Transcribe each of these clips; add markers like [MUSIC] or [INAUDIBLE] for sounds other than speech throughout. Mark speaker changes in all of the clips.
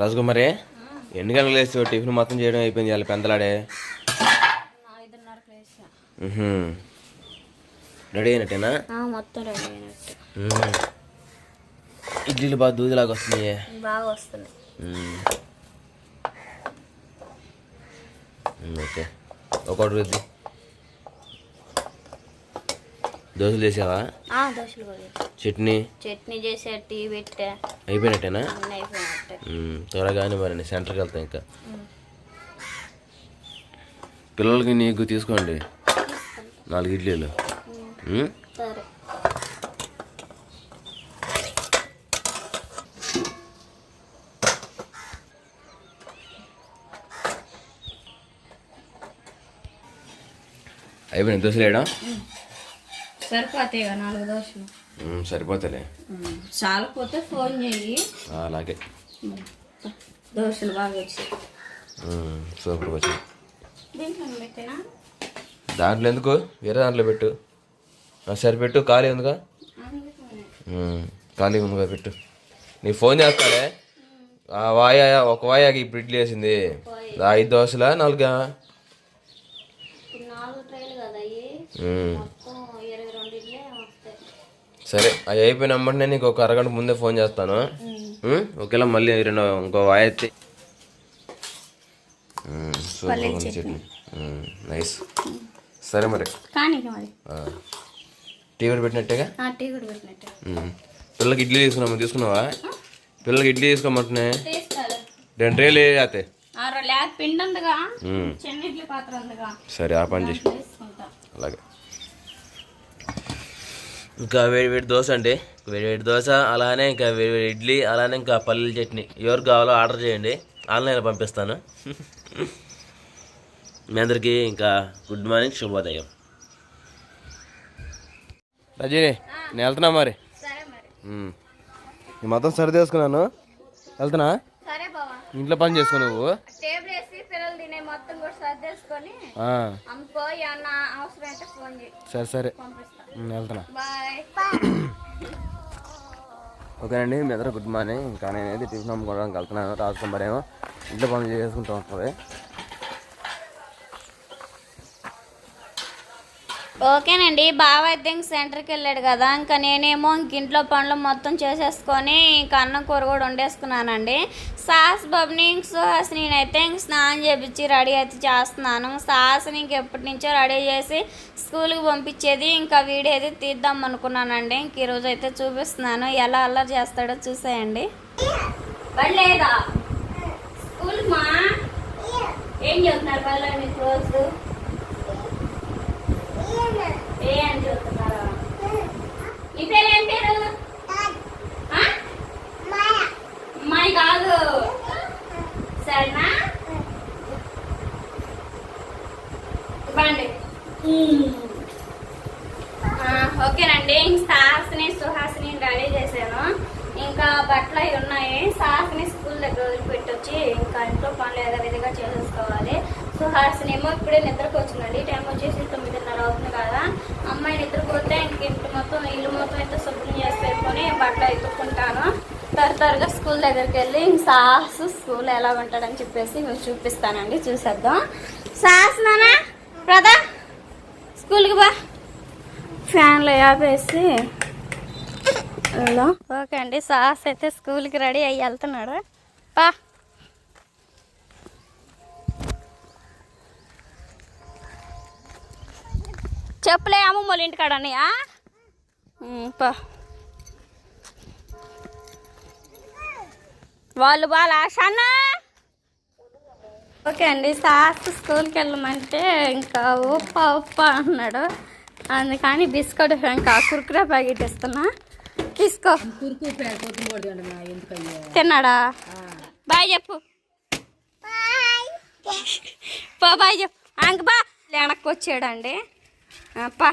Speaker 1: రాజకుమారి ఎన్ని గంటలు లేచి టిఫిన్ మొత్తం చేయడం అయిపోయింది వాళ్ళు పెందలాడే. రెడీ అయినట్టేనా?
Speaker 2: మొత్తం రెడీ అయినట్టు.
Speaker 1: ఉమ్. ఇడ్లీలు బాగా దూదిలాగా వస్తున్నాయి.
Speaker 2: బాగా వస్తుంది
Speaker 1: ఓకే. ఒకటి రుద్ది దోశలు
Speaker 2: వేసా.
Speaker 1: చట్నీ?
Speaker 2: చట్నీ చేసా టీ పెట్టా.
Speaker 1: అయిపోయినట్టేనా? ఉమ్, త్వరగానే మరి సెంటర్కి వెళ్తాం ఇంకా. పిల్లలకి నీకు తీసుకోండి. నాలుగు ఇడ్లీలు. అయిపోయినాయి దోశలు వేయడం?
Speaker 2: సరిపోతాయి నాలుగు దోశలు.
Speaker 1: సరిపోతలే
Speaker 2: చాలపోతే ఫోన్ చెయ్యి.
Speaker 1: ఆ, అలాగే.
Speaker 2: దోశలు బాగా వచ్చాయి
Speaker 1: సూపర్ వచ్చి
Speaker 2: దీంట్లో
Speaker 1: ఎందుకు? వేరే దాంట్లో పెట్టు. సరే పెట్టు ఖాళీ ఉందిగా? ఖాళీ ఉందిగా పెట్టు. నీకు ఫోన్ చేస్తాడే ఆ వాయ ఒక వాయాకి ఇప్పుడు ఇడ్లీ వేసింది. ఐదు దోశలా నాలుగా? సరే అవి అయిపోయిన వెంటనే నీకు ఒక అరగంట ముందే ఫోన్ చేస్తాను. ఒకేలా మళ్ళీ రెండు ఇంకో వాయ ఎత్తి ఉమ్, సూపర్ ఉంది చట్నీ. నైస్ సరే మరి.
Speaker 2: కానీ మరి.
Speaker 1: ఆ. టీ కూడా పెట్టినట్టేగా. పిల్లలకి ఇడ్లీ తీసుకున్నామా తీసుకున్నావా? పిల్లలకి ఇడ్లీ తీసుకోమంటున్నాయి
Speaker 2: తీసుకోవాలి
Speaker 1: రెండు రేలు అయితే సరే ఆ పని చేసి అలాగే. ఇంకా వేడి వేడి దోశ అండి. వేడి వేడి దోశ అలానే ఇంకా వేడి వేడి ఇడ్లీ అలానే ఇంకా పల్లీల చట్నీ. ఎవరికి కావాలో ఆర్డర్ చేయండి. ఆన్లైన్లో పంపిస్తాను. [LAUGHS] మీ అందరికీ ఇంకా గుడ్ మార్నింగ్ శుభోదయం. రజనీ నేను వెళ్తున్నా మరి. ఈ మొత్తం సరి చేసుకున్నాను వెళ్తున్నా ఇంట్లో పని చేసుకో సరే సరే. వెళ్తున్నా. ఓకేనండి మీ అందరూ గుడ్ మార్నింగ్. ఇంకా నేనైతే టిఫిన్ అమ్ముకోవడానికి వెళ్తున్నాను. రాజకుమారేమో ఇంట్లో పనులు చేసుకుంటూ ఉంటుంది.
Speaker 2: ఓకేనండి బావ అయితే ఇంక సెంటర్కి వెళ్ళాడు కదా ఇంకా నేనేమో ఇంక ఇంట్లో పనులు మొత్తం చేసేసుకొని ఇంక అన్నం కూర కూడా వండేసుకున్నానండి. సాస్ బబ్ని ఇంక నేనైతే ఇంక స్నానం చేపించి రెడీ అయితే చేస్తున్నాను. సాహస్ని ఇంక ఎప్పటి నుంచో రెడీ చేసి స్కూల్కి పంపించేది ఇంకా వీడియో అయితే తీద్దాం అనుకున్నానండి. ఇంక ఈరోజు అయితే చూపిస్తున్నాను ఎలా అల్లరి చేస్తాడో చూసేయండి. లేదా స్కూల్ మా? ఏం చెప్తున్నారు రోజు? ఏ అని చూస్తున్నారా నీ పేరు ఏం పేరు? ఆ? కాదు. సరేనా? ఇవ్వండి. ఓకేనండి. ఇంక సాహసిని సుహాసిని రెడీ చేశాను. ఇంకా బట్టలు అవి ఉన్నాయి. సాహసిని స్కూల్ దగ్గర వదిలిపెట్టొచ్చి ఇంకా ఇంట్లో పనులు ఏదో విధంగా చేసేసుకోవాలి సుహాసిని ఏమో ఇప్పుడే నిద్రకు టైం వచ్చేసి తొమ్మిదిన్నర అవుతుంది కదా. అమ్మాయి నిద్రపోతే ఇంక ఇంటి మొత్తం ఇల్లు మొత్తం అయితే శుభ్రం చేసి పెట్టుకొని బట్టలు ఎత్తుకుంటాను తరతరగా త్వరగా స్కూల్ దగ్గరికి వెళ్ళి ఇంక స్కూల్ ఎలా ఉంటాడని చెప్పేసి మీకు చూపిస్తానండి. చూసేద్దాం. సాహస్ నానా ప్రదా స్కూల్కి బా. ఫ్యాన్లో ఆపేసి ఓకే అండి సాస్ అయితే స్కూల్కి రెడీ అయ్యి వెళ్తున్నాడు. పా చెప్పులే అమ్మమ్మ వాళ్ళ ఇంటికాడ ఉన్నాయా వాళ్ళు బాగా షన్న ఓకే అండి సాస్ స్కూల్కి వెళ్ళమంటే ఇంకా ఉప్ప ఉప్ప అన్నాడు. అందుకని బిస్కెట్ ఇంకా కుర్కురే ప్యాకెట్ ఇస్తున్నా. తీసుకో. తిన్నాడా? బాయ్ చెప్పు. బాయ్. చెప్పు. అంక బా. వెనక్కి వచ్చాడండి ఆ, పా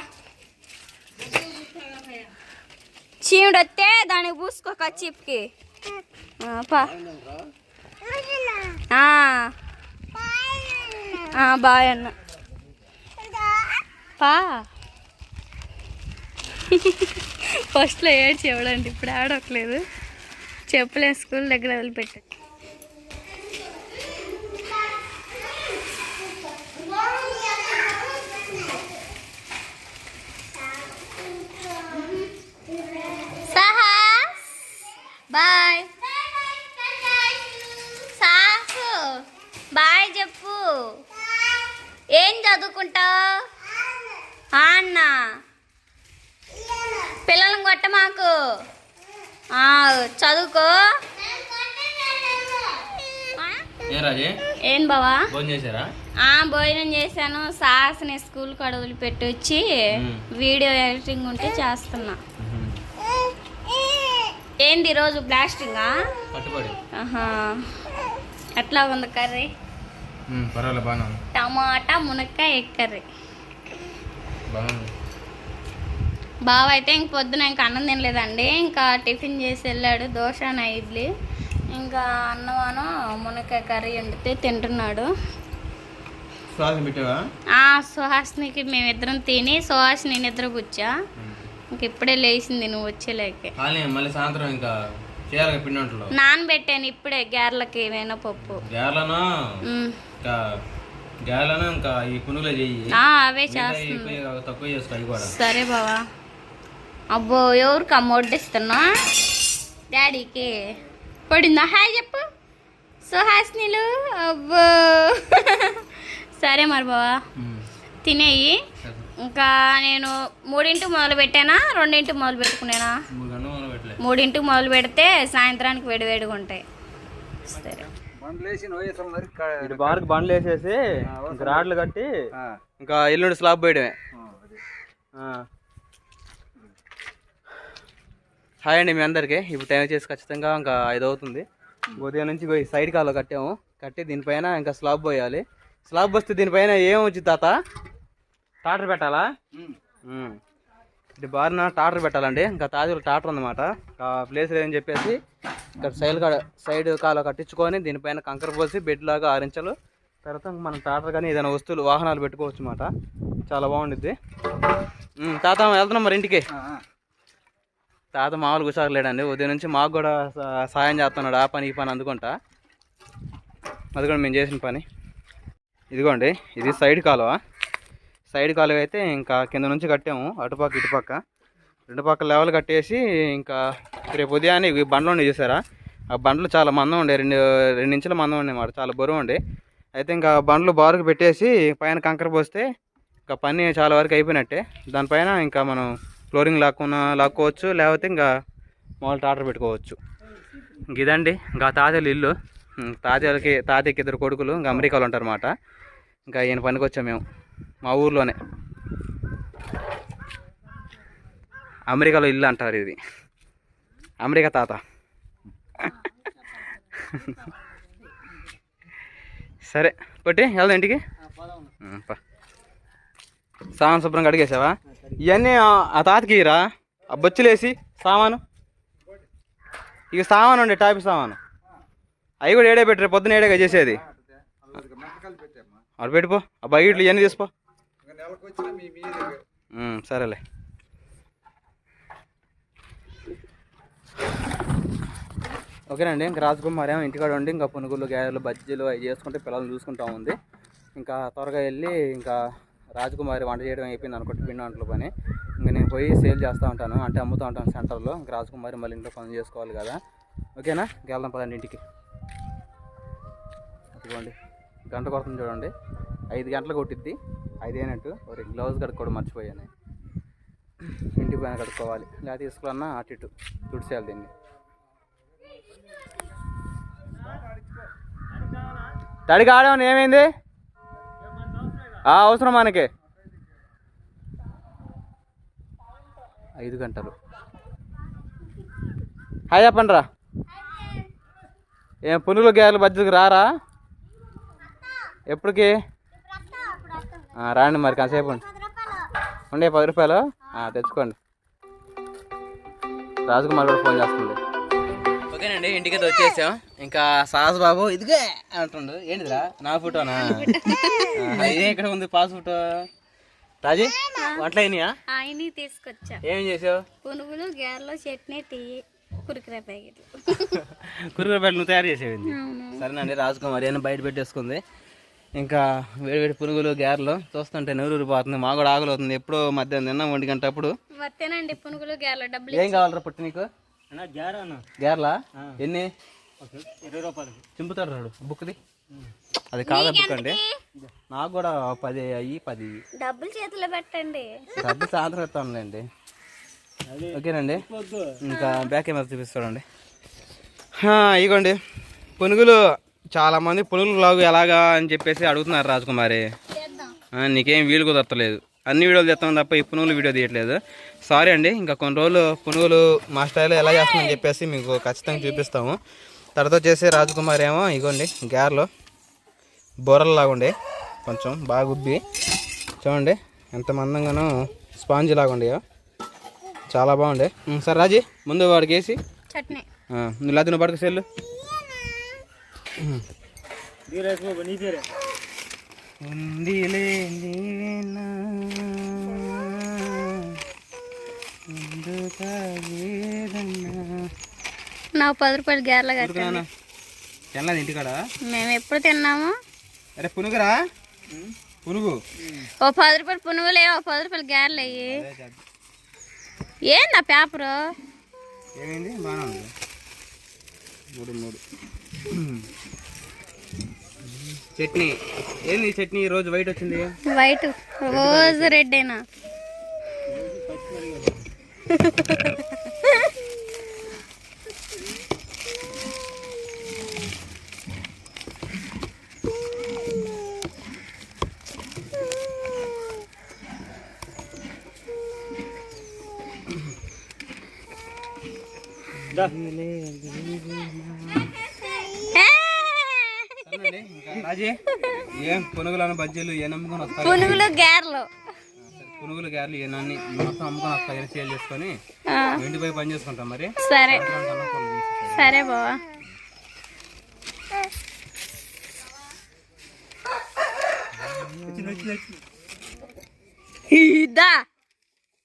Speaker 2: చీముడు వస్తే దానికి పూసుకోక చిప్కి. ఆ, పా ఆ. ఆ, బాయ్ అన్న పా. ఫస్ట్లో ఏడ్చి ఎవడండి ఇప్పుడు ఆడట్లేదు. చెప్పులే స్కూల్ దగ్గర వదిలిపెట్టు బాయ్. సాకు. బాయ్ చెప్పు. ఏం చదువుకుంటావు? అన్న పిల్లలను కొట్ట మాకు. చదువుకో.
Speaker 3: ఏం
Speaker 2: బావా? భోజనం చేశాను. సాస్ని స్కూల్ కడుగులు పెట్టి వచ్చి వీడియో ఎడిటింగ్ ఉంటే చేస్తున్నా. ఏంది ఈరోజు బ్లాస్టింగా ఎట్లా ఉంది కర్రీ? టమాటా మునక్కాయ ఎగ్ కర్రీ. బావ అయితే ఇంక పొద్దున ఇంకా అన్నం తినలేదండి. ఇంకా టిఫిన్ చేసి వెళ్ళాడు దోశ నా ఇడ్లీ. ఇంకా అన్నమాను మునక్కాయ కర్రీ వండితే తింటున్నాడు. సుహాస్నికి మేమిద్దరం తిని సుహాస్ని నిద్ర కూర్చా. ఇంక ఇప్పుడే లేచింది నువ్వు వచ్చేలేకే.
Speaker 3: కానీ మళ్ళీ సాయంత్రం ఇంకా చేయాలి పిండి వంటలు.
Speaker 2: నానబెట్టాను ఇప్పుడే గారెలకి ఏమైనా పప్పు.
Speaker 3: గారెలను?
Speaker 2: ఉమ్.
Speaker 3: ఇంకా గారెలను? ఇంకా ఈ పునుగులే చెయ్యి.
Speaker 2: ఆ, అవే చేస్తున్నా.
Speaker 3: ఎక్కువ- తక్కువ చేసుకో అవి కూడా.
Speaker 2: సరే బావా. అబ్బో ఎవరికి అమ్మ వడ్డిస్తున్నా? డాడీకి. పడిందా? హాయ్ చెప్పు. సుహాస్నిలు అబ్బో. [LAUGHS] సరే మరి బావా. తినేయి. ఇంకా నేను మూడింటికి మొదలు పెట్టానా? రెండింటికి మొదలు పెట్టుకునేనా
Speaker 3: మూడు గంటలు మొదలు పెట్టలే.
Speaker 2: మూడింటికి మొదలు పెడితే సాయంత్రానికి వేడివేడిగా ఉంటాయి. సరే.
Speaker 3: ఇటు బార్కి బండ్లు వేసేసి రాడ్లు కట్టి ఇంకా ఎల్లుండి స్లాబ్ పోయడమే. హాయ్ అండి మీ అందరికీ. ఇప్పుడు టైం వచ్చేసి ఖచ్చితంగా ఇంకా ఐదు అవుతుంది. ఉదయం నుంచి పోయి సైడ్ కాలో కట్టాము. కట్టి దీనిపైన ఇంకా స్లాబ్ పోయాలి. స్లాబ్ వస్తే దీనిపైన ఏం వచ్చింది తాత? టాటర్ పెట్టాలా. ఇది బారిన టాటర్ పెట్టాలండి. ఇంకా తాజాలు టాటర్ ఉందన్నమాట. ప్లేస్ లేదని చెప్పేసి ఇక్కడ సైడ్ కాడ సైడ్ కాలో కట్టించుకొని దీనిపైన కంకర పోసి బెడ్ లాగా ఆరించలు. తర్వాత మనం టాటర్ కానీ ఏదైనా వస్తువులు వాహనాలు పెట్టుకోవచ్చు అన్నమాట. చాలా బాగుండిద్ది. తాత వెళ్తున్నాం మరి ఇంటికి. తాత మామూలు గుసాకు లేడండి. ఉదయం నుంచి మాకు కూడా సాయం చేస్తున్నాడు ఆ పని ఈ పని అందుకుంటా. అది కూడా మేము చేసిన పని. ఇదిగోండి ఇది సైడ్ కాలువ. సైడ్ కాలువ అయితే ఇంకా కింద నుంచి కట్టాము. అటుపక్క ఇటుపక్క రెండు పక్క లెవెల్ కట్టేసి ఇంకా రేపు ఉదయాన్నే ఇవి బండ్లు ఉండే చూసారా? ఆ బండ్లు చాలా మందం ఉండే. రెండు రెండు ఇంచుల మందం ఉండే మాట. చాలా బరువు ఉండే. అయితే ఇంకా బండ్లు బారుకు పెట్టేసి పైన కంకర పోస్తే ఇంకా పని చాలా వరకు అయిపోయినట్టే. దానిపైన ఇంకా మనం ఫ్లోరింగ్ లాక్కున్న లాక్కోవచ్చు. లేకపోతే ఇంకా మామూలు టాటర్ పెట్టుకోవచ్చు. ఇదండి. ఇంకా తాతయ్యలు ఇల్లు. తాతయ్యలకి తాతయ్యకి ఇద్దరు కొడుకులు. ఇంకా అమెరికాలో ఉంటారు అన్నమాట ఇంకా ఈయన పనికి వచ్చాం మేము. మా ఊర్లోనే అమెరికాలో ఇల్లు అంటారు ఇది అమెరికా తాత సరే పొట్టి వెళ్దాం ఇంటికి. సామాన్ శుభ్రంగా అడిగేసావా ఇవన్నీ ఆ- తాతకి ఇరా ఆ బొచ్చులేసి సామాను ఇక సామాను ఉండే టాపి సామాను అవి కూడా ఏడే పెట్టరు పొద్దున ఏడేగా చేసేది అటు పెట్టుపో ఆ బకెట్లు ఇవన్నీ తీసుకో సరేలే. ఓకేనండి ఇంకా రాజకుమార్ ఇంటికాడ ఉండి ఇంకా పునుగులు గేదెలు బజ్జీలు అవి చేసుకుంటే పిల్లల్ని చూసుకుంటా ఉంది. ఇంకా త్వరగా వెళ్ళి ఇంకా రాజకుమారి వంట చేయడం అయిపోయింది అనుకుంటే పిండి వంటల పని. ఇంకా నేను పోయి సేల్ చేస్తూ ఉంటాను అంటే అమ్ముతూ ఉంటాను సెంటర్లో. ఇంకా రాజకుమారి మళ్ళీ ఇంట్లో పని చేసుకోవాలి కదా. ఓకేనా? ఇంకా వెళ్దాం పదండి ఇంటికి. ఇదిగోండి గంట కొడుతుంది చూడండి. ఐదు గంటలు కొట్టిద్ది. ఐదు అయినట్టు ఒక గ్లౌజ్ కడుక్కోవడం మర్చిపోయాను. ఇంటి పైన కడుక్కోవాలి. ఇలా తీసుకున్నా అటు ఇటు తుడిసేయాలి దీన్ని. తడికి కావడం ఏమైంది? అవసరం మనకి. ఐదు గంటలు. హాయ్ చెప్పండి రా ఏం పునుగులు గేర్లు బజ్జీకి రారా? ఎప్పటికి? రాండి మరి కాసేపు ఉండి. ఉండే పది రూపాయలు? ఆ, తెచ్చుకోండి. రాజకుమార్ కూడా ఫోన్ చేస్తుంది. ఓకేనండి ఇంటికి అయితే వచ్చేసాం. ఇంకా సాహస్ బాబు ఇదిగే అంటుండు. ఏంటిదిరా? నా ఫోటోనా? ఇదే ఇక్కడ ఉంది పాస్ ఫోటో. రాజీ వంటలు అయినాయా?
Speaker 2: ఆయన్ని తీసుకొచ్చా.
Speaker 3: ఏం చేసావు?
Speaker 2: పునుగులు గారెలు చట్నీ టీ కురికిరే ప్యాకెట్లు.
Speaker 3: కురుకురపేట నువ్వు తయారు చేసేవింది
Speaker 2: అవును.
Speaker 3: సరేనండి రాజకుమారి అని బయట పెట్టేసుకుంది. ఇంకా వేడి వేడి పునుగులు గారెలు చూస్తుంటే నూరు పోతుంది. మా కూడా ఆకలి అవుతుంది. ఎప్పుడో మధ్యాహ్నం తిన్నాం ఒంటి గంట అప్పుడు.
Speaker 2: పునుగులు గారెలు డబ్బులు
Speaker 3: ఏం కావాలరా పుట్టి నీకు? గారెలా? ఎన్ని?
Speaker 4: ఇరవై రూపాయలు.
Speaker 3: చింపుతాడు రాడు. బుక్ది అది కాదా బుక్ అండి? నాకు కూడా పది అయ్యి పది.
Speaker 2: డబ్బులు చేతిలో పెట్టండి.
Speaker 3: డబ్బు సాయంత్రం ఇస్తానులేండి ఓకేనండి. ఇంకా బ్యాక్ కెమెరా చూపిస్తాడండి. హా, ఇగోండి. పునుగులు. చాలా మంది పునుగులు లాగు ఎలాగా అని చెప్పేసి అడుగుతున్నారు రాజకుమారి. నీకేం వీలు కుదరతలేదు అన్ని వీడియోలు చేస్తాం తప్ప ఈ పునుగులు వీడియో తీయట్లేదు. సారీ అండి ఇంకా కొన్ని రోజులు పునుగులు మా స్టైల్లో ఎలా చేస్తామని చెప్పేసి మీకు ఖచ్చితంగా చూపిస్తాము. తర్వాత వచ్చేసి రాజకుమారి ఏమో ఇగోండి గారెలు బొరల్లాగా ఉండే కొంచెం బాగా ఉబ్బి. చూడండి ఎంత మందంగానో స్పాంజ్ లాగా ఉండే చాలా బాగుండే. సరే రాజీ ముందు వాడికి వేసి నువ్వు లేకపోతే నువ్వు పడుకు సెల్లు. ఉందిలే నీవేనా? ముందుగా లేదన్నా.
Speaker 2: నా పది రూపాయలు గేర్ల
Speaker 3: నాన్న? తినలేదు ఇంటికాడ?
Speaker 2: మేము ఎప్పుడు తిన్నాము?
Speaker 3: అరే పునుగురా? పునుగు.
Speaker 2: ఓ పది రూపాయలు పునుగులే ఓ పది రూపాయలు గేర్లు అయ్యి? ఏందా పేపరు?
Speaker 3: ఏమైంది? బాగానే ఉంది. మూడు మూడు. చట్నీ. ఏంది ఈ చట్నీ ఈ రోజు వైట్ వచ్చింది?
Speaker 2: వైట్. రోజు రెడ్ అయినా
Speaker 3: సరేనండి, ఇంకా రాజీ ఏం పునుగులను బజ్జీలు ఏ నమ్ముకొని వస్తారు?
Speaker 2: పునుగులు గేర్లు.
Speaker 3: పునుగులు గారెలు ఏ నన్ను మొత్తం అమ్ముకొని వస్తాయి సేల్ చేసుకొని?
Speaker 2: ఆ,
Speaker 3: ఇంటి పోయి పని చేసుకుంటాం మరి.
Speaker 2: సరే. సరే బావా. ఇదా.